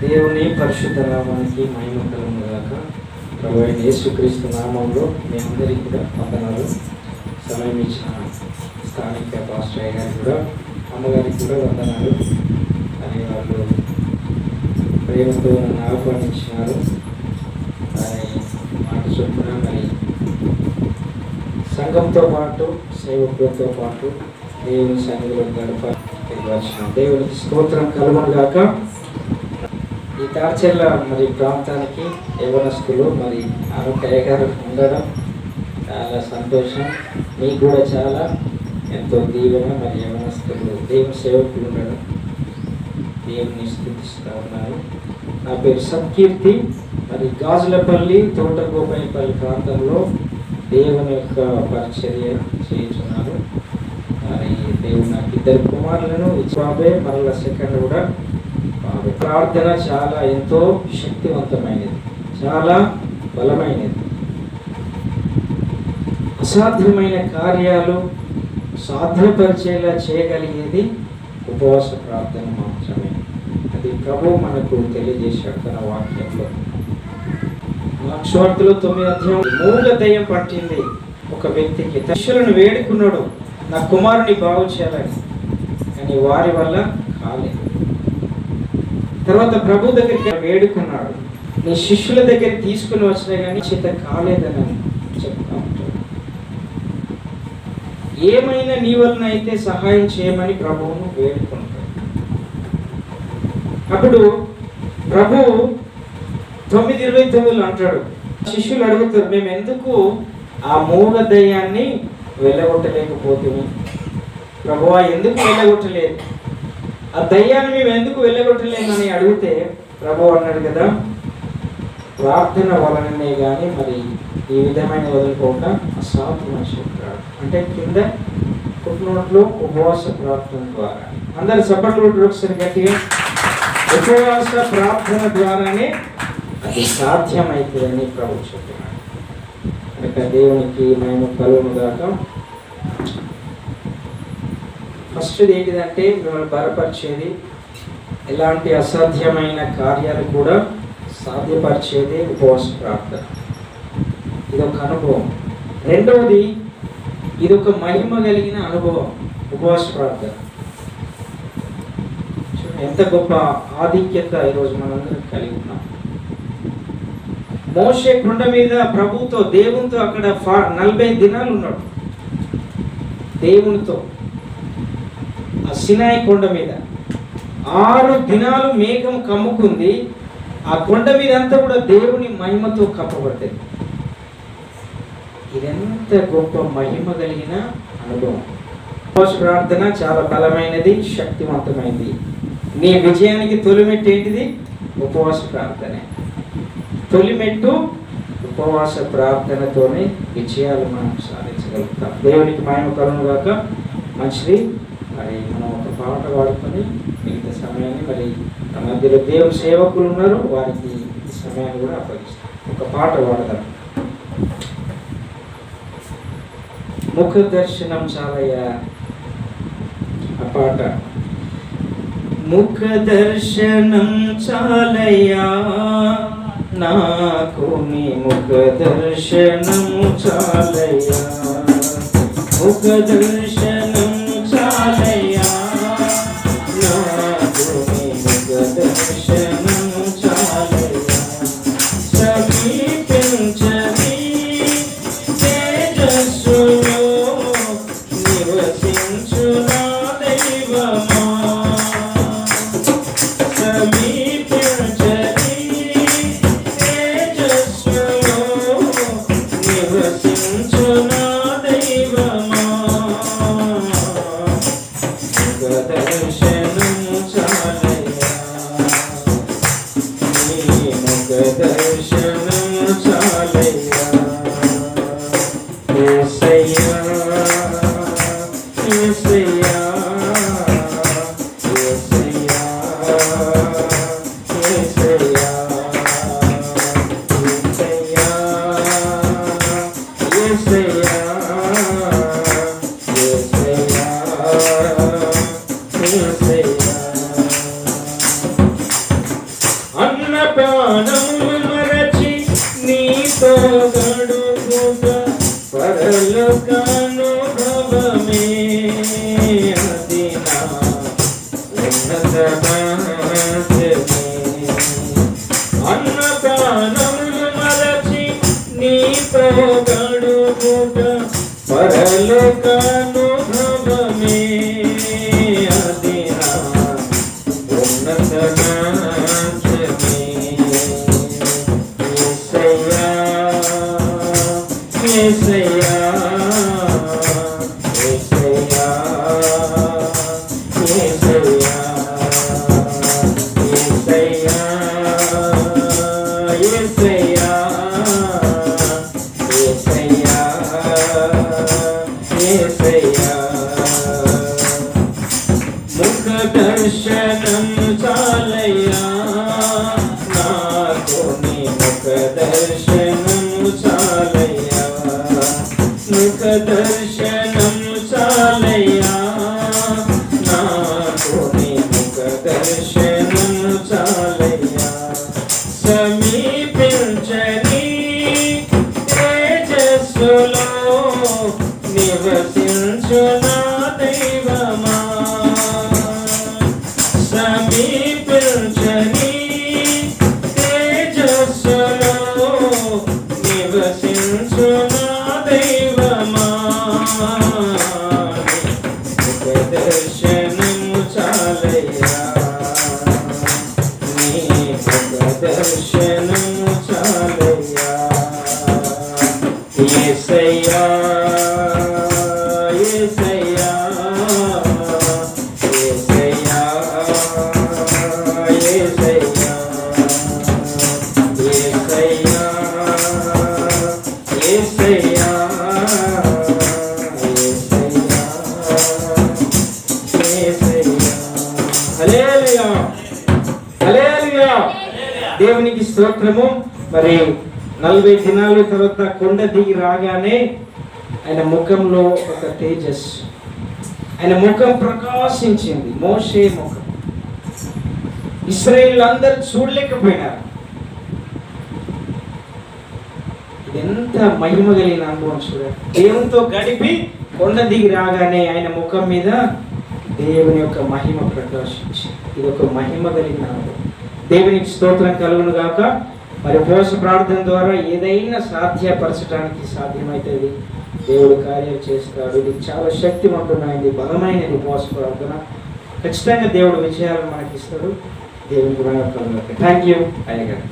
దేవుని పరిశుద్ధ నామానికి మహిమ కలుగుగాక ప్రభు అయిన యేసుక్రీస్తు నామంలో మీ అందరికీ కూడా వందనాలు. సమయం ఇచ్చిన స్థానిక పాస్టర్ అయ్యారు కూడా అమ్మగారికి కూడా వందనాలు. అని వాళ్ళు ప్రేమతో నన్ను ఆహ్వానించినారు. అని మాట చొప్పున మరి సంఘంతో పాటు సేవకులతో పాటు దేవుని సన్నిధిలో గడప వచ్చిన దేవునికి స్తోత్రం కలుగును గాక. ఈ తార్చెల్ల మరి ప్రాంతానికి యవనస్తులు మరి ఆరోగ్య గారు ఉండడం చాలా సంతోషం. మీకు కూడా చాలా ఎంతో దీవెన మరి యవనస్తులు దేవుని సేవకులు ఉండడం. దేవుని స్థుతిస్తూ ఉన్నారు. నా పేరు సత్కీర్తి మరి గాజులపల్లి తోటగోపైపల్లి ప్రాంతంలో దేవుని యొక్క పరిచర్య చేస్తున్నారు మరి దేవుడు నాకు ఇద్దరు కుమారులను బాబే మరల సెకండ్ కూడా బాబే ప్రార్థన చాలా ఎంతో శక్తివంతమైనది. చాలా బలమైనది. అసాధ్యమైన కార్యాలు సాధ్యపరిచేలా చేయగలిగేది ఉపవాస ప్రార్థన మాత్రమే. అది ప్రభు మనకు తెలియజేశాడు తన వాక్యంలో. లక్షవార్తలు తొమ్మిది అధ్యాయం మూల దయ్యం పట్టింది ఒక వ్యక్తికి. శిష్యులను వేడుకున్నాడు నా కుమారుని బాగు చేయాలని. కానీ వారి వల్ల కాలేదు. తర్వాత ప్రభు దగ్గరికి వేడుకున్నాడు. నీ శిష్యుల దగ్గర తీసుకుని వచ్చినా కానీ చేత కాలేదని చెప్తా ఉంటాడు. ఏమైనా నీ వలన అయితే సహాయం చేయమని ప్రభువును వేడుకుంటాడు. అప్పుడు ప్రభు తొమ్మిది ఇరవై తొమ్మిదిలో అంటాడు శిష్యులు అడుగుతారు మేము ఎందుకు ఆ మూల దయ్యాన్ని వెళ్ళగొట్టలేకపోతుంది ప్రభువా ఎందుకు వెళ్ళగొట్టలేదు? ఆ దయ్యాన్ని మేము ఎందుకు వెళ్ళగొట్టలేమని అడిగితే ప్రభు అన్నాడు కదా ప్రార్థన వలననే కానీ మరి ఈ విధమైన వదులుకోకుండా అసాధ్యమైన చెప్పాడు అంటే కింద పుట్టినట్లు ఉపవాస ప్రార్థన ద్వారా. అందరు సపట్లు ఒకసారి గట్టిగా. ఉపవాస ప్రార్థన ద్వారానే అది సాధ్యమవుతుందని ప్రభు చెప్పినాడు కనుక దేవునికి మేము దాకా ఫస్ట్ది ఫస్ట్ ఏంటిదంటే మిమ్మల్ని బలపరిచేది ఎలాంటి అసాధ్యమైన కార్యాలు కూడా సాధ్యపరిచేది ఉపవాస ప్రార్థన. ఇది ఒక అనుభవం. రెండవది ఇది ఒక మహిమ కలిగిన అనుభవం ఉపవాస ప్రార్థన. ఎంత గొప్ప ఆధిక్యత ఈరోజు మనందరం కలిగి ఉన్నాం. మోషే కొండ మీద ప్రభుతో దేవునితో అక్కడ ఫా- నలభై దినాలు ఉన్నాడు. దేవునితో ఆ సినాయి కొండ మీద. ఆరు దినాలు మేఘం కమ్ముకుంది. ఆ కొండ మీద అంతా కూడా దేవుని మహిమతో కప్పబడ్డది ఇదంత గొప్ప మహిమ కలిగిన అనుభవం. ఉపవాస ప్రార్థన చాలా బలమైనది శక్తివంతమైనది. నీ విజయానికి తొలిమెట్టు ఏంటిది? ఉపవాస ప్రార్థనే. తొలిమెట్టు ఉపవాస ప్రార్థనతోనే విజయాలు మనం సాధించగలుగుతాం. దేవునికి మహిమ కలను గాక. మంచిది. మరి మనం ఒక పాట పాడుకొని సమయాన్ని మరి మన మధ్యలో దేవుని సేవకులు ఉన్నారు వారికి ఈ సమయాన్ని కూడా అప్పగిస్తాం ఒక పాట పాడతారు ముఖ దర్శనం చాలయ్య. ఆ పాట. ముఖ దర్శనం చాలయ్యా. నాకు మీ ముఖ దర్శనం చాలయ్యా. ముఖ దర్శనం Jai Shri మరచి నీతో గడుపుట పరలోకానుభవమే అది నా ఉన్నత భాగ్యమే. మరచి నీతో గడుపుట పరలోకానుభవమే దర్శనం చాలయ్యా నాకు నీ ముఖ దర్శనం pinche స్తోత్రము మరి నలభై దినాల తర్వాత కొండ దిగి రాగానే ఆయన ముఖంలో ఒక తేజస్ ఆయన ముఖం ప్రకాశించింది మోషే ముఖం. ఇస్రాయేల్ అందరు చూడలేకపోయినారు. ఇది ఎంత మహిమ కలిగిన అనుభవం చూడండి. దేవునితో గడిపి కొండ దిగి రాగానే ఆయన ముఖం మీద దేవుని యొక్క మహిమ ప్రకాశించి ఇది ఒక మహిమ కలిగిన అనుభవం. దేవునికి స్తోత్రం కలుగును గాక. మరి పోష ప్రార్థన ద్వారా ఏదైనా సాధ్యపరచడానికి సాధ్యమవుతుంది దేవుడు కార్యాలు చేస్తాడు. ఇది చాలా శక్తివంతమైనది బలమైనది ఉపవాస ప్రార్థన. ఖచ్చితంగా దేవుడు విజయాలను మనకి ఇస్తాడు దేవునికి థ్యాంక్ యూ అయ్యగారు